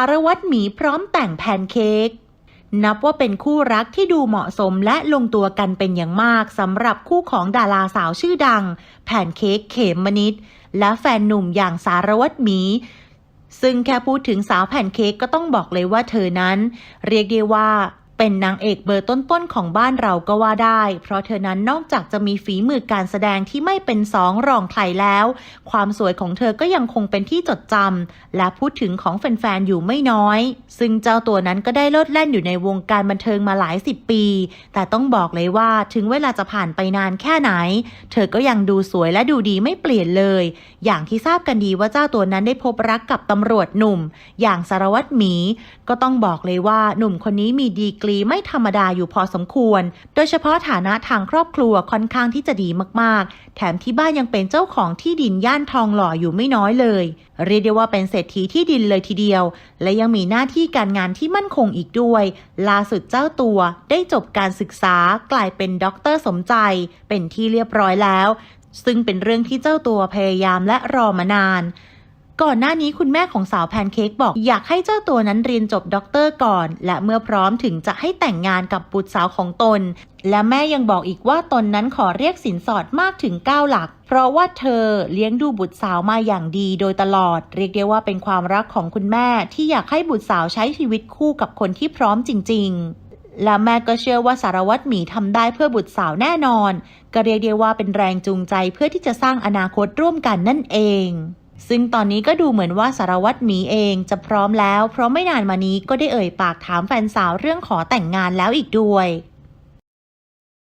ารวัตรหมีพร้อมแต่งแพนเค้กนับว่าเป็นคู่รักที่ดูเหมาะสมและลงตัวกันเป็นอย่างมากสำหรับคู่ของดาราสาวชื่อดังแพนเค้กเขมมนิดและแฟนหนุ่มอย่างสารวัตรหมี ซึ่งแค่พูดถึงสาวแผ่นเค้กก็ต้องบอกเลยว่าเธอนั้น เรียกได้ว่า เป็นนางเอกเบอร์ต้นๆของบ้านเราก็ว่าได้ เพราะเธอนั้นนอกจากจะมีฝีมือการแสดงที่ไม่เป็นสองรองใครแล้ว ความสวยของเธอก็ยังคงเป็นที่จดจำและพูดถึงของแฟนๆอยู่ไม่น้อย ซึ่งเจ้าตัวนั้นก็ได้โลดแล่นอยู่ในวงการบันเทิงมาหลายสิบปี แต่ต้องบอกเลยว่าถึงเวลาจะผ่านไปนานแค่ไหน เธอก็ยังดูสวยและดูดีไม่เปลี่ยนเลย อย่างที่ทราบกันดีว่าเจ้าตัวนั้นได้พบรักกับตำรวจหนุ่ม อย่างสารวัตรหมี ก็ต้องบอกเลยว่าหนุ่มคนนี้มีดีกรีไม่ธรรมดาอยู่พอสมควร โดยเฉพาะฐานะทางครอบครัวค่อนข้างที่จะดีมากๆ แถมที่บ้านยังเป็นเจ้าของที่ดินย่านทองหล่ออยู่ไม่น้อยเลย เรียกได้ว่าเป็นเศรษฐีที่ดินเลยทีเดียว และยังมีหน้าที่การงานที่มั่นคงอีกด้วย ล่าสุดเจ้าตัวได้จบการศึกษากลายเป็นด็อกเตอร์สมใจ เป็นที่เรียบร้อยแล้ว ซึ่งเป็นเรื่องที่เจ้าตัวพยายามและรอมานาน ก่อนหน้านี้คุณแม่ของสาวแพนเค้กบอกอยากให้เจ้าตัวนั้นเรียนจบด็อกเตอร์ก่อน และเมื่อพร้อมถึงจะให้แต่งงานกับบุตรสาวของตน และแม่ยังบอกอีกว่าตนนั้นขอเรียกสินสอดมากถึง 9 หลัก เพราะว่าเธอเลี้ยงดูบุตรสาวมาอย่างดีโดยตลอด เรียกได้ว่าเป็นความรักของคุณแม่ที่อยากให้บุตรสาวใช้ชีวิตคู่กับคนที่พร้อมจริง ๆและแม่ก็เชื่อว่าสารวัตรหมีทำได้เพื่อบุตรสาวแน่นอน ก็เรียกได้ว่าเป็นแรงจูงใจเพื่อที่จะสร้างอนาคตร่วมกันนั่นเอง ซึ่งตอนนี้ก็ดูเหมือนว่าสารวัตรหมีเองจะพร้อมแล้ว เพราะไม่นานมานี้ก็ได้เอ่ยปากถามแฟนสาวเรื่องขอแต่งงานแล้วอีกด้วย